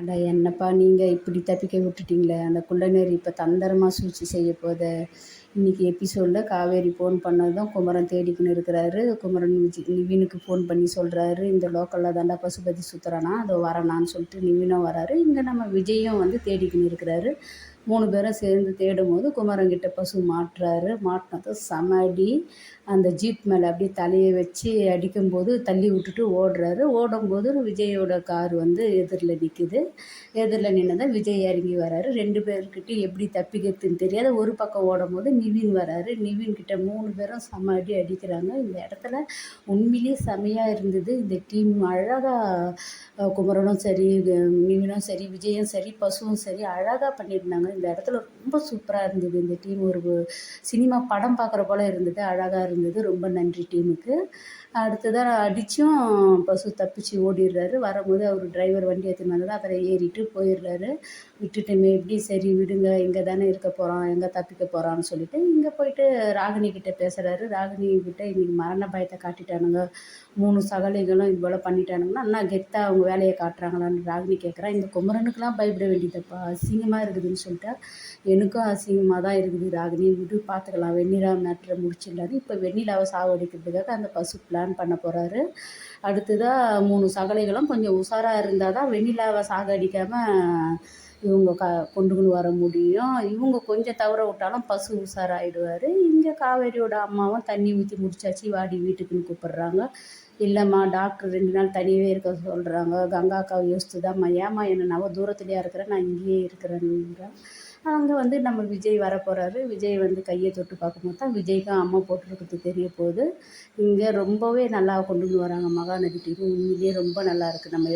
அட என்னப்பா நீங்கள் இப்படி தப்பிக்க விட்டுட்டீங்களே? அந்த குள்ளநேரி இப்போ தந்திரமாக சூழ்ச்சி செய்ய போத. இன்றைக்கி எபிசோடில் காவேரி ஃபோன் பண்ணதும் குமரன் தேடிக்கின்னு இருக்கிறாரு. குமரன் நிவினுக்கு ஃபோன் பண்ணி சொல்கிறாரு இந்த லோக்கலில் தாண்டா பசுபதி சுற்றுறானா அதோ வரனான்னு சொல்லிட்டு நிவினும் வராரு. இங்கே நம்ம விஜயும் வந்து தேடிக்கின்னு இருக்கிறாரு. மூணு பேரும் சேர்ந்து தேடும் போது குமரங்கிட்ட பசு மாட்டுறாரு. மாட்டினதும் செம அடி அந்த ஜீப் மேலே அப்படியே தலையை வச்சு அடிக்கும்போது தள்ளி விட்டுட்டு ஓடுறாரு. ஓடும்போது விஜயோட கார் வந்து எதிரில் நிற்குது எதிரில் நின்னதும் விஜய் இறங்கி வராரு. ரெண்டு பேர்கிட்டையும் எப்படி தப்பிக்கிறதுன்னு தெரியாது. ஒரு பக்கம் ஓடும் போது நிவின் வராரு. நிவின் கிட்ட மூணு பேரும் செம அடி அடிக்கிறாங்க. இந்த இடத்துல உண்மையிலேயே செமையாக இருந்தது. இந்த டீம் அழகாக குமரனும் சரி மீனும் சரி விஜயும் சரி பசுவும் சரி அழகாக பண்ணியிருந்தாங்க. இந்த இடத்துல ரொம்ப சூப்பராக இருந்தது. இந்த டீம் ஒரு சினிமா படம் பார்க்குற போல் இருந்தது. அழகாக இருந்தது. ரொம்ப நன்றி டீமுக்கு. அடுத்ததாக அடித்தும் பசு தப்பிச்சு ஓடிடுறாரு. வரும்போது அவர் டிரைவர் வண்டி எடுத்துன்னு வந்தது. அப்புறம் ஏறிட்டு போயிடுறாரு. விட்டுட்டுமே எப்படி சரி விடுங்க இங்கே தானே இருக்க போகிறோம் எங்கே தப்பிக்க போகிறான்னு சொல்லிட்டு இங்கே போயிட்டு ராகினி கிட்டே பேசுகிறாரு ராகினி கிட்டே இன்றைக்கி மரண பயத்தை காட்டிட்டானுங்க. மூணு சகலைகளும் இது போல் பண்ணிட்டானுங்கன்னா அண்ணா கெத்தாக அவங்க வேலையை காட்டுறாங்களான்னு ராகினி கேட்குறா இந்த குமரனுக்கெல்லாம் பயப்பட வேண்டியதப்பா. அசிங்கமாக இருக்குதுன்னு சொல்லிட்டா. எனக்கும் அசிங்கமாக தான் இருக்குது ராகினி. விடு பார்த்துக்கலாம் வெண்ணிலா மேட்ரை முடிச்சிடலாரு இப்போ வெண்ணிலாவை சாவடிக்கிறதுக்காக அந்த பசு பிளான் பண்ண போகிறாரு அடுத்ததாக மூணு சகலைகளும் கொஞ்சம் உஷாராக இருந்தால் தான் வெண்ணிலாவை சாகடிக்காமல் இவங்க க கொண்டுக்கின்னு வர முடியும். இவங்க கொஞ்சம் தவற விட்டாலும் பசு உஷாராயிடுவார் இங்கே காவேரியோட அம்மாவும் தண்ணி ஊற்றி முடிச்சாச்சு. வாடி வீட்டுக்குன்னு கூப்பிட்றாங்க. இல்லைம்மா டாக்டர் ரெண்டு நாள் தனியாகவே இருக்க சொல்கிறாங்க கங்கா அக்காவை யோசித்து தான்ம்மா ஏம்மா என்ன நவ தூரத்துலையாக இருக்கிறேன் நான் இங்கேயே இருக்கிறேன்னுங்கிறேன் அங்கே வந்து நம்ம விஜய் வரப்போகிறாரு விஜய் வந்து கையை தொட்டு பார்க்கும்போது தான் விஜய்க்கும் அம்மா போட்டிருக்கிறது தெரிய போகுது. இங்கே ரொம்பவே நல்லா கொண்டு வந்து வராங்க. மகாநதி டிவி உண்மையிலேயே ரொம்ப நல்லா இருக்குது நம்ம